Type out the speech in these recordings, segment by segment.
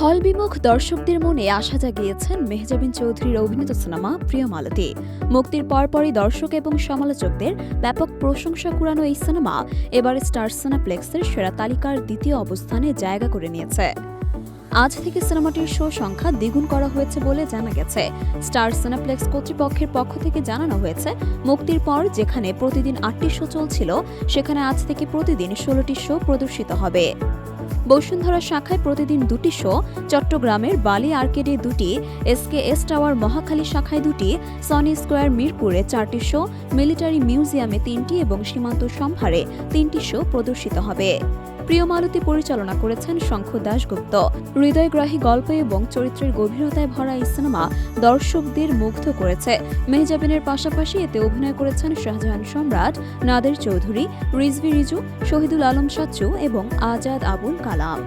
অন্তর্মুখ দর্শকদের মনে আশা জাগিয়েছেন মেহজাবিন চৌধুরীর অভিনীত সিনেমা প্রিয় মালতী। মুক্তির পরপরই দর্শক এবং সমালোচকদের ব্যাপক প্রশংসা কুড়ানো এই সিনেমা এবার স্টার সিনেপ্লেক্সের সেরা তালিকার দ্বিতীয় অবস্থানে জায়গা করে নিয়েছে। আজ থেকে সিনেমাটির শো সংখ্যা দ্বিগুণ করা হয়েছে বলে জানা গেছে। স্টার সিনেপ্লেক্স কর্তৃপক্ষের পক্ষ থেকে জানানো হয়েছে, মুক্তির পর যেখানে প্রতিদিন আটটি শো চলছিল, সেখানে আজ থেকে প্রতিদিন ষোলোটি শো প্রদর্শিত হবে। বসুন্ধরা শাখায় প্রতিদিন দুটি শো, চট্টগ্রামের বালি আর্কেডে দুটি এসকে এস টাওয়ার মহাখালী শাখায় দুটি, সনি স্কোয়ার মিরপুরে চারটি শো, মিলিটারি মিউজিয়ামে তিনটি এবং সীমান্ত সম্ভারে তিনটি শো প্রদর্শিত হবে। প্রিয় মালতী পরিচালনা করেছেন শঙ্খ দাশগুপ্ত। হৃদয়গ্রাহী গল্প এবং চরিত্রের গভীরতায় ভরা এই সিনেমা দর্শকদের মুগ্ধ করেছে। মেহজাবিনের পাশাপাশি এতে অভিনয় করেছেন শাহজাহান সম্রাট, নাদের চৌধুরী, রিজভি রিজু, শহীদুল আলম সাচ্চু এবং আজাদ আবুল কালাম।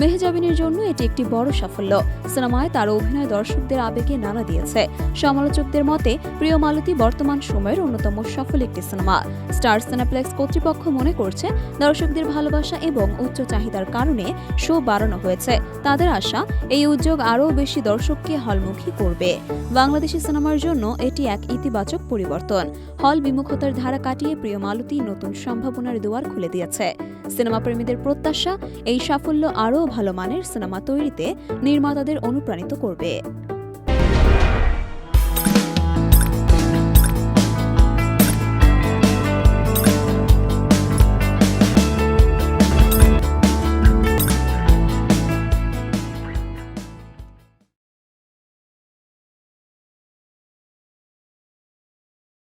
মেহজাবিনের জন্য এটি একটি বড় সাফল্য। সিনেমায় তার অভিনয় দর্শকদের আবেগে নাড়া দিয়েছে। সমালোচকদের মতে, প্রিয় মালতী বর্তমান সময়ের অন্যতম সফল একটি সিনেমা। স্টার সিনেপ্লেক্স কর্তৃপক্ষ মনে করছে, দর্শকদের ভালোবাসা এবং উচ্চ চাহিদার কারণে শো বাড়ানো হয়েছে। তাদের আশা, এই উদ্যোগ আরও বেশি দর্শককে হলমুখী করবে। বাংলাদেশি সিনেমার জন্য এটি এক ইতিবাচক পরিবর্তন। হল বিমুখতার ধারা কাটিয়ে প্রিয় মালতী নতুন সম্ভাবনার দুয়ার খুলে দিয়েছে। সিনেমা প্রেমীদের প্রত্যাশা এই সাফল্য আরও ভালো মানের সিনেমা তৈরিতে নির্মাতাদের অনুপ্রাণিত করবে।